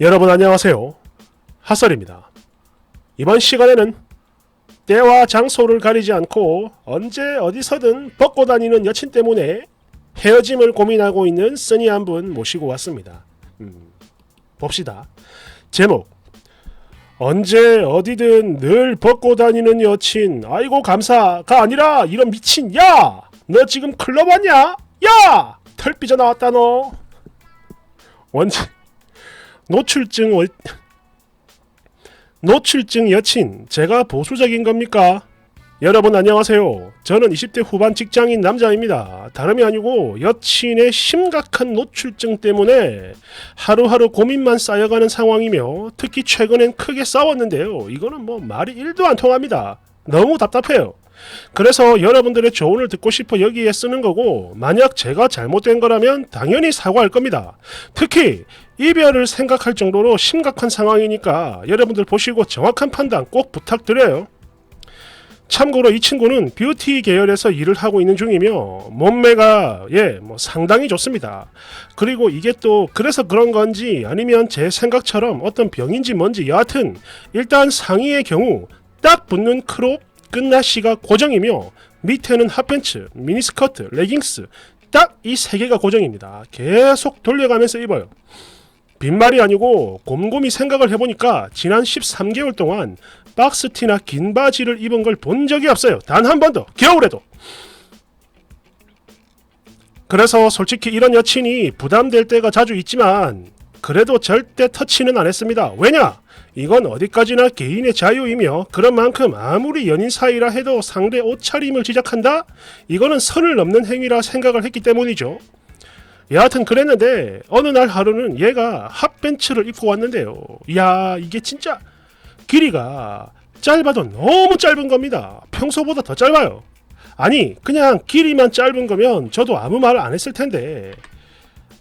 여러분 안녕하세요. 핫설입니다. 이번 시간에는 때와 장소를 가리지 않고 언제 어디서든 벗고 다니는 여친 때문에 헤어짐을 고민하고 있는 써니 한 분 모시고 왔습니다. 음, 봅시다. 제목 언제 어디든 늘 벗고 다니는 여친 아이고 감사가 아니라 이런 미친 야! 너 지금 클럽 왔냐? 야! 털 삐져 나왔다 너. 원체 노출증 월... 노출증 여친 제가 보수적인 겁니까? 여러분 안녕하세요. 저는 20대 후반 직장인 남자입니다. 다름이 아니고 여친의 심각한 노출증 때문에 하루하루 고민만 쌓여가는 상황이며 특히 최근엔 크게 싸웠는데요. 이거는 뭐 말이 1도 안 통합니다. 너무 답답해요. 그래서 여러분들의 조언을 듣고 싶어 여기에 쓰는 거고 만약 제가 잘못된 거라면 당연히 사과할 겁니다. 특히 이별을 생각할 정도로 심각한 상황이니까 여러분들 보시고 정확한 판단 꼭 부탁드려요. 참고로 이 친구는 뷰티 계열에서 일을 하고 있는 중이며 몸매가 예, 뭐 상당히 좋습니다. 그리고 이게 또 그래서 그런 건지 아니면 제 생각처럼 어떤 병인지 뭔지 여하튼 일단 상의의 경우 딱 붙는 크롭 끝나시가 고정이며 밑에는 핫팬츠, 미니스커트, 레깅스 딱 이 세 개가 고정입니다. 계속 돌려가면서 입어요. 빈말이 아니고 곰곰이 생각을 해보니까 지난 13개월 동안 박스티나 긴 바지를 입은 걸 본 적이 없어요. 단 한 번도 겨울에도. 그래서 솔직히 이런 여친이 부담될 때가 자주 있지만 그래도 절대 터치는 안 했습니다. 왜냐? 이건 어디까지나 개인의 자유이며 그런 만큼 아무리 연인 사이라 해도 상대 옷차림을 지적한다? 이거는 선을 넘는 행위라 생각을 했기 때문이죠. 여하튼 그랬는데 어느 날 하루는 얘가 핫벤츠를 입고 왔는데요. 이야 이게 진짜 길이가 짧아도 너무 짧은 겁니다. 평소보다 더 짧아요. 아니 그냥 길이만 짧은 거면 저도 아무 말을 안 했을 텐데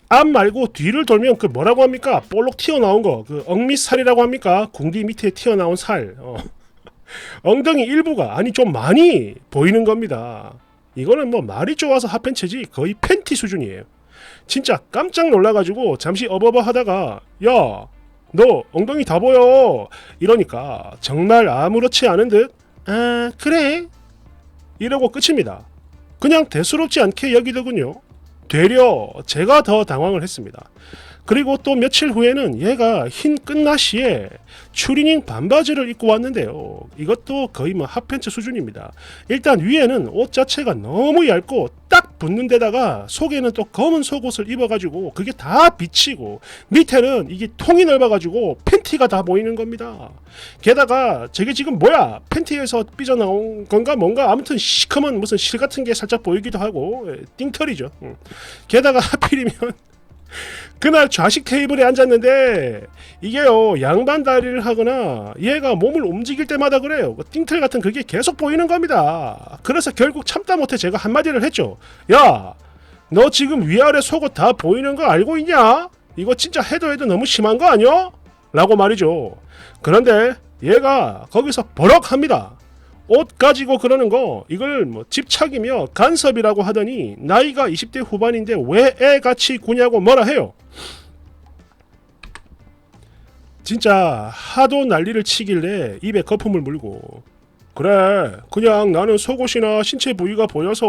앞 말고 뒤를 돌면 그 뭐라고 합니까? 볼록 튀어나온 거, 그 억밑살이라고 합니까? 궁디 밑에 튀어나온 살. 어. 엉덩이 일부가 아니 좀 많이 보이는 겁니다. 이거는 뭐 말이 좋아서 핫팬츠지 거의 팬티 수준이에요. 진짜 깜짝 놀라가지고 잠시 어버버 하다가 야 너 엉덩이 다 보여 이러니까 정말 아무렇지 않은 듯 아 그래 이러고 끝입니다. 그냥 대수롭지 않게 여기더군요. 되려 제가 더 당황을 했습니다. 그리고 또 며칠 후에는 얘가 흰 끝나시에 추리닝 반바지를 입고 왔는데요. 이것도 거의 뭐 핫팬츠 수준입니다. 일단 위에는 옷 자체가 너무 얇고 딱 붙는 데다가 속에는 또 검은 속옷을 입어가지고 그게 다 비치고 밑에는 이게 통이 넓어가지고 팬티가 다 보이는 겁니다. 게다가 저게 지금 뭐야? 팬티에서 삐져나온 건가 뭔가 아무튼 시커먼 무슨 실 같은 게 살짝 보이기도 하고 예, 띵털이죠. 음. 게다가 하필이면 그날 좌식 테이블에 앉았는데 이게요 양반 다리를 하거나 얘가 몸을 움직일 때마다 그래요. 그 띵틀 같은 그게 계속 보이는 겁니다. 그래서 결국 참다 못해 제가 한마디를 했죠. 야 너 지금 위아래 속옷 다 보이는 거 알고 있냐? 이거 진짜 해도 해도 너무 심한 거 아니야 라고 말이죠. 그런데 얘가 거기서 버럭합니다 옷 가지고 그러는 거 이걸 뭐 집착이며 간섭이라고 하더니 나이가 20대 후반인데 왜 애같이 구냐고 뭐라 해요. 진짜 하도 난리를 치길래 입에 거품을 물고 그래 그냥 나는 속옷이나 신체 부위가 보여서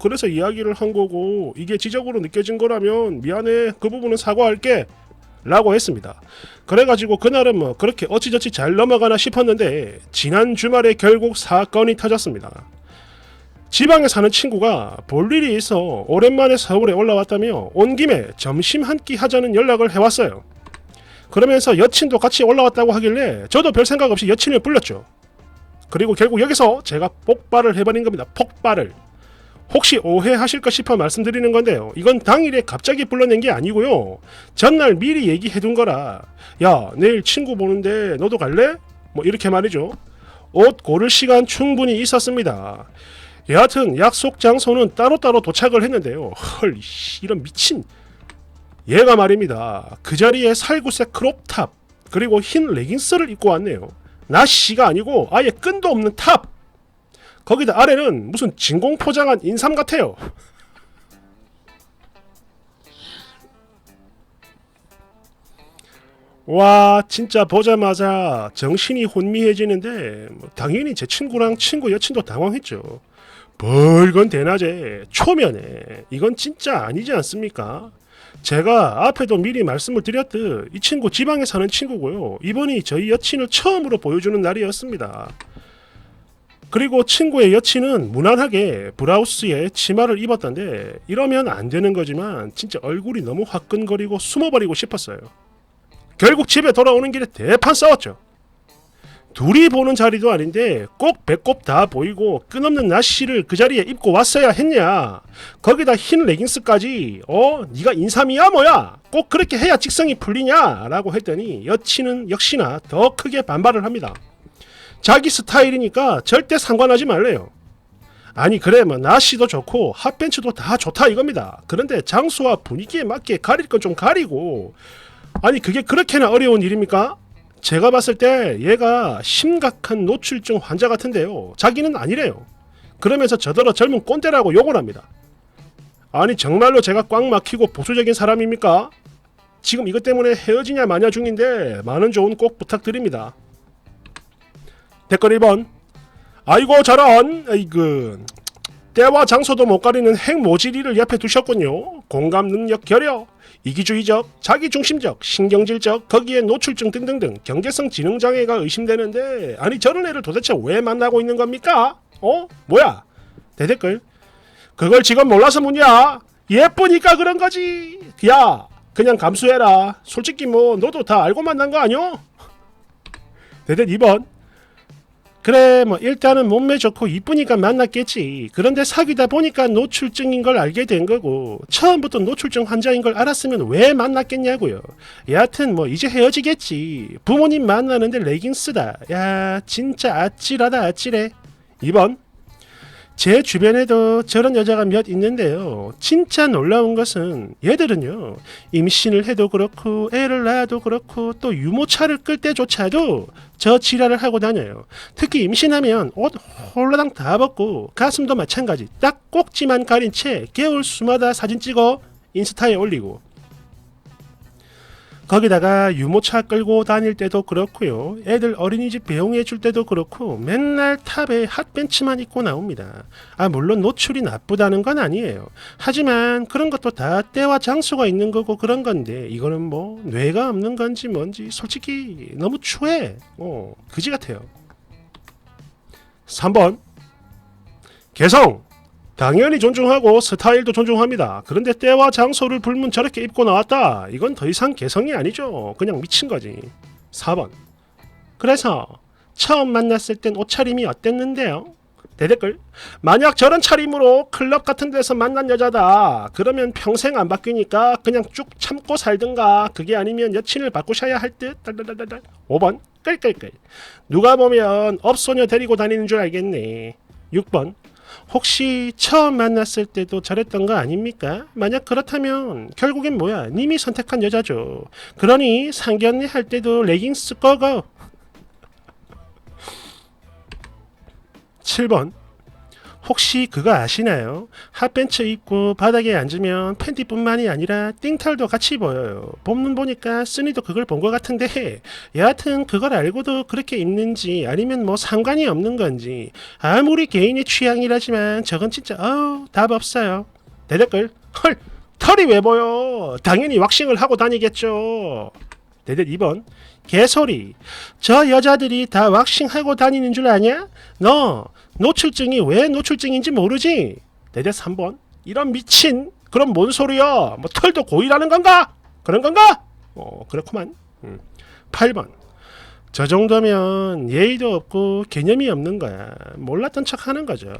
그래서 이야기를 한 거고 이게 지적으로 느껴진 거라면 미안해 그 부분은 사과할게 라고 했습니다. 그래가지고 그날은 뭐 그렇게 어찌저찌 잘 넘어가나 싶었는데 지난 주말에 결국 사건이 터졌습니다. 지방에 사는 친구가 볼 일이 있어 오랜만에 서울에 올라왔다며 온 김에 점심 한 끼 하자는 연락을 해왔어요. 그러면서 여친도 같이 올라왔다고 하길래 저도 별 생각 없이 여친을 불렀죠. 그리고 결국 여기서 제가 폭발을 해버린 겁니다. 폭발을. 혹시 오해하실까 싶어 말씀드리는 건데요. 이건 당일에 갑자기 불러낸 게 아니고요. 전날 미리 얘기해 둔 거라. 야, 내일 친구 보는데 너도 갈래? 뭐 이렇게 말이죠. 옷 고를 시간 충분히 있었습니다. 여하튼 약속 장소는 따로따로 도착을 했는데요. 헐, 씨, 이런 미친. 얘가 말입니다. 그 자리에 살구색 크롭탑 그리고 흰 레깅스를 입고 왔네요. 나씨가 아니고 아예 끈도 없는 탑. 거기다 아래는 무슨 진공 포장한 인삼 같아요. 와 진짜 보자마자 정신이 혼미해지는데 뭐 당연히 제 친구랑 친구 여친도 당황했죠. 벌건 대낮에 초면에 이건 진짜 아니지 않습니까? 제가 앞에도 미리 말씀을 드렸듯 이 친구 지방에 사는 친구고요. 이번이 저희 여친을 처음으로 보여주는 날이었습니다. 그리고 친구의 여친은 무난하게 브라우스에 치마를 입었던데 이러면 안 되는 거지만 진짜 얼굴이 너무 화끈거리고 숨어버리고 싶었어요. 결국 집에 돌아오는 길에 대판 싸웠죠. 둘이 보는 자리도 아닌데 꼭 배꼽 다 보이고 끝없는 나시를 그 자리에 입고 왔어야 했냐 거기다 흰 레깅스까지 어 네가 인삼이야 뭐야 꼭 그렇게 해야 직성이 풀리냐 라고 했더니 여친은 역시나 더 크게 반발을 합니다 자기 스타일이니까 절대 상관하지 말래요 아니 그래 뭐 나시도 좋고 핫벤츠도 다 좋다 이겁니다 그런데 장소와 분위기에 맞게 가릴 건 좀 가리고 아니 그게 그렇게나 어려운 일입니까? 제가 봤을 때 얘가 심각한 노출증 환자 같은데요. 자기는 아니래요. 그러면서 저더러 젊은 꼰대라고 욕을 합니다. 아니 정말로 제가 꽉 막히고 보수적인 사람입니까? 지금 이것 때문에 헤어지냐 마냐 중인데 많은 조언 꼭 부탁드립니다. 댓글 1번 아이고 저런 아이그 때와 장소도 못 가리는 핵모질이를 옆에 두셨군요. 공감 능력 결여 이기주의적, 자기중심적, 신경질적, 거기에 노출증 등등등 경계성 지능 장애가 의심되는데 아니 저런 애를 도대체 왜 만나고 있는 겁니까? 어? 뭐야? 대댓글 그걸 지금 몰라서 묻냐? 예쁘니까 그런 거지. 야, 그냥 감수해라. 솔직히 뭐 너도 다 알고 만난 거 아니오? 대댓 2번 그래 뭐 일단은 몸매 좋고 이쁘니까 만났겠지. 그런데 사귀다 보니까 노출증인 걸 알게 된 거고 처음부터 노출증 환자인 걸 알았으면 왜 만났겠냐고요. 여하튼 뭐 이제 헤어지겠지. 부모님 만나는데 레깅스다. 야 진짜 아찔하다 아찔해. 2번 제 주변에도 저런 여자가 몇 있는데요. 진짜 놀라운 것은 얘들은요. 임신을 해도 그렇고 애를 낳아도 그렇고 또 유모차를 끌 때조차도 저 지랄을 하고 다녀요. 특히 임신하면 옷 홀라당 다 벗고 가슴도 마찬가지 딱 꼭지만 가린 채 개월 수마다 사진 찍어 인스타에 올리고 거기다가 유모차 끌고 다닐 때도 그렇고요. 애들 어린이집 배웅해 줄 때도 그렇고 맨날 탑에 핫벤츠만 입고 나옵니다. 아 물론 노출이 나쁘다는 건 아니에요. 하지만 그런 것도 다 때와 장소가 있는 거고 그런 건데 이거는 뭐 뇌가 없는 건지 뭔지 솔직히 너무 추해. 어 그지 같아요. 3번 개성 당연히 존중하고 스타일도 존중합니다. 그런데 때와 장소를 불문 저렇게 입고 나왔다. 이건 더 이상 개성이 아니죠. 그냥 미친 거지. 4번. 그래서 처음 만났을 땐 옷차림이 어땠는데요? 대댓글. 만약 저런 차림으로 클럽 같은 데서 만난 여자다. 그러면 평생 안 바뀌니까 그냥 쭉 참고 살든가. 그게 아니면 여친을 바꾸셔야 할 듯. 달달달달. 5번. 끌끌끌. 누가 보면 업소녀 데리고 다니는 줄 알겠네. 6번. 혹시 처음 만났을 때도 저랬던 거 아닙니까? 만약 그렇다면 결국엔 뭐야? 님이 선택한 여자죠. 그러니 상견례 할 때도 레깅스 꺼고. 7번. 혹시 그거 아시나요? 핫벤츠 입고 바닥에 앉으면 팬티뿐만이 아니라 띵털도 같이 보여요. 본문 보니까 쓰니도 그걸 본 것 같은데 여하튼 그걸 알고도 그렇게 입는지 아니면 뭐 상관이 없는 건지 아무리 개인의 취향이라지만 저건 진짜 어우 답 없어요. 대댓글 헐 털이 왜 보여? 당연히 왁싱을 하고 다니겠죠. 대댓 2번 개소리 저 여자들이 다 왁싱하고 다니는 줄 아냐? 너 노출증이 왜 노출증인지 모르지? 대대 3번 이런 미친 그럼 뭔 소리야 뭐 털도 고이라는 건가? 그런 건가? 어 그렇구만 음. 8번 저 정도면 예의도 없고 개념이 없는 거야 몰랐던 척 하는 거죠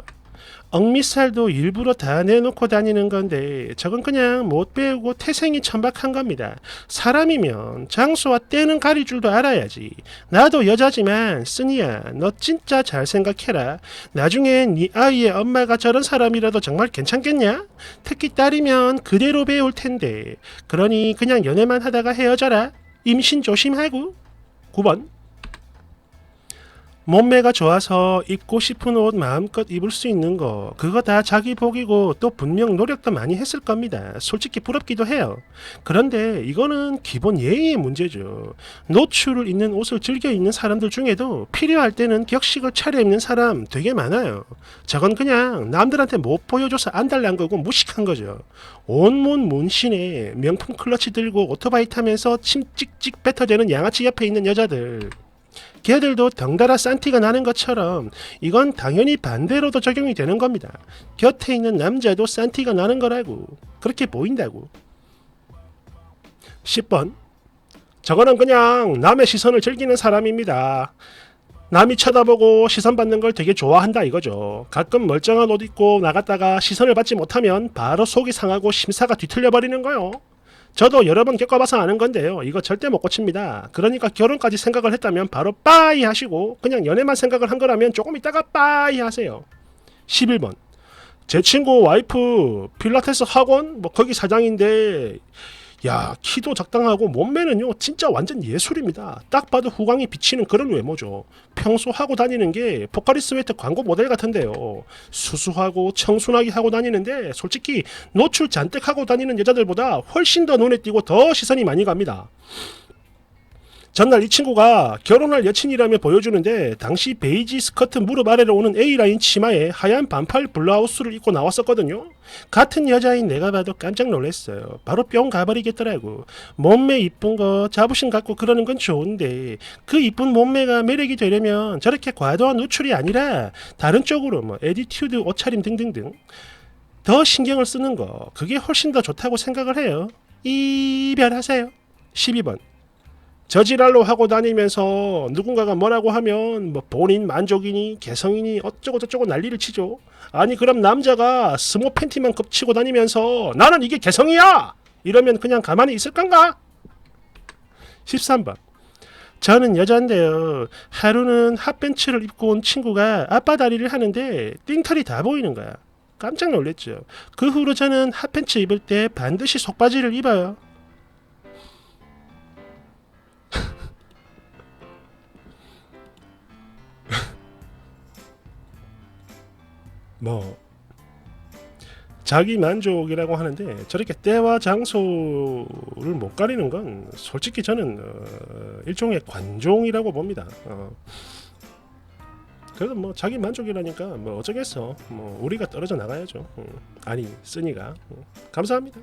억미살도 일부러 다 내놓고 다니는 건데 저건 그냥 못 배우고 태생이 천박한 겁니다. 사람이면 장소와 때는 가릴 줄도 알아야지. 나도 여자지만 쓰니야 너 진짜 잘 생각해라. 나중에 네 아이의 엄마가 저런 사람이라도 정말 괜찮겠냐? 특히 딸이면 그대로 배울 텐데. 그러니 그냥 연애만 하다가 헤어져라. 임신 조심하고. 9번 몸매가 좋아서 입고 싶은 옷 마음껏 입을 수 있는 거 그거 다 자기 복이고 또 분명 노력도 많이 했을 겁니다. 솔직히 부럽기도 해요. 그런데 이거는 기본 예의의 문제죠. 노출을 있는 옷을 즐겨 입는 사람들 중에도 필요할 때는 격식을 차려 입는 사람 되게 많아요. 저건 그냥 남들한테 못 보여줘서 안달난 거고 무식한 거죠. 온몸 문신에 명품 클러치 들고 오토바이 타면서 침 찍찍 뱉어대는 양아치 옆에 있는 여자들. 걔들도 덩달아 싼티가 나는 것처럼 이건 당연히 반대로도 적용이 되는 겁니다. 곁에 있는 남자도 싼티가 나는 거라고. 그렇게 보인다고. 10번. 저거는 그냥 남의 시선을 즐기는 사람입니다. 남이 쳐다보고 시선 받는 걸 되게 좋아한다 이거죠. 가끔 멀쩡한 옷 입고 나갔다가 시선을 받지 못하면 바로 속이 상하고 심사가 뒤틀려 버리는 거요. 저도 여러 번 겪어봐서 아는 건데요. 이거 절대 못 고칩니다. 그러니까 결혼까지 생각을 했다면 바로 빠이 하시고 그냥 연애만 생각을 한 거라면 조금 있다가 빠이 하세요. 11번. 제 친구 와이프 필라테스 학원 뭐 거기 사장인데 야 키도 적당하고 몸매는요 진짜 완전 예술입니다. 딱 봐도 후광이 비치는 그런 외모죠. 평소 하고 다니는 게 포카리 스웨트 광고 모델 같은데요. 수수하고 청순하게 하고 다니는데 솔직히 노출 잔뜩 하고 다니는 여자들보다 훨씬 더 눈에 띄고 더 시선이 많이 갑니다. 전날 이 친구가 결혼할 여친이라며 보여주는데 당시 베이지 스커트 무릎 아래로 오는 A라인 치마에 하얀 반팔 블라우스를 입고 나왔었거든요. 같은 여자인 내가 봐도 깜짝 놀랐어요. 바로 뿅 가버리겠더라고. 몸매 이쁜 거 자부심 갖고 그러는 건 좋은데 그 이쁜 몸매가 매력이 되려면 저렇게 과도한 노출이 아니라 다른 쪽으로 뭐 에디튜드, 옷차림 등등등 더 신경을 쓰는 거 그게 훨씬 더 좋다고 생각을 해요. 이별하세요. 12번. 저지랄로 하고 다니면서 누군가가 뭐라고 하면 뭐 본인 만족이니 개성이니 어쩌고 저쩌고 난리를 치죠. 아니 그럼 남자가 스모 팬티만 겹치고 다니면서 나는 이게 개성이야! 이러면 그냥 가만히 있을 건가? 13번. 저는 여자인데요. 하루는 핫벤츠를 입고 온 친구가 아빠 다리를 하는데 띵털이 다 보이는 거야. 깜짝 놀랐죠. 그 후로 저는 핫팬츠 입을 때 반드시 속바지를 입어요. 뭐 자기 만족이라고 하는데 저렇게 때와 장소를 못 가리는 건 솔직히 저는 어, 일종의 관종이라고 봅니다. 어. 그래도 뭐 자기 만족이라니까 뭐 어쩌겠어. 뭐 우리가 떨어져 나가야죠. 음. 아니 쓰니가 음. 감사합니다.